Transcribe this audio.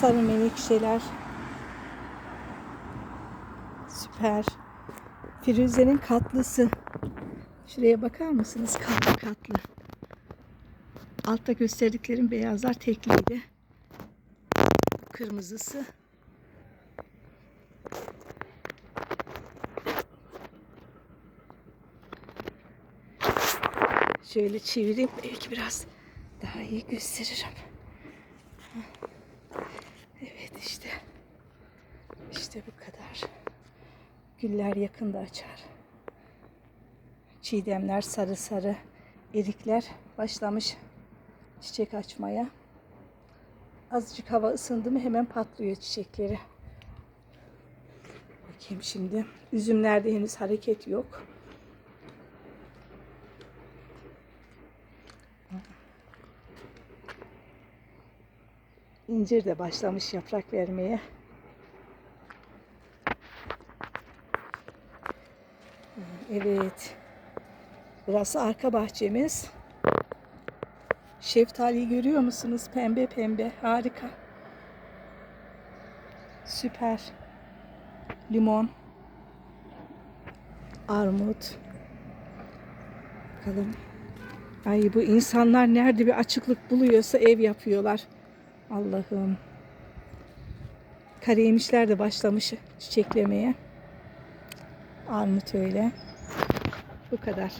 Sarı menekşeler. Süper. Firuze'nin katlısı. Şuraya bakar mısınız? Katlı katlı. Altta gösterdiklerim beyazlar tekliydi. Kırmızısı. Şöyle çevireyim. Belki biraz daha iyi gösteririm. Evet işte. İşte bu kadar. Güller yakında açar. Çiğdemler sarı sarı. Erikler başlamış çiçek açmaya. Azıcık hava ısındı mı hemen patlıyor çiçekleri. Bakayım şimdi. Üzümlerde henüz hareket yok. İncir de başlamış yaprak vermeye. Evet. Burası arka bahçemiz. Şeftaliyi görüyor musunuz? Pembe pembe. Harika. Süper. Limon. Armut. Bakalım. Ay bu insanlar nerede bir açıklık buluyorsa ev yapıyorlar. Allah'ım. Kareymişler de başlamış çiçeklemeye. Armut öyle. Bu kadar.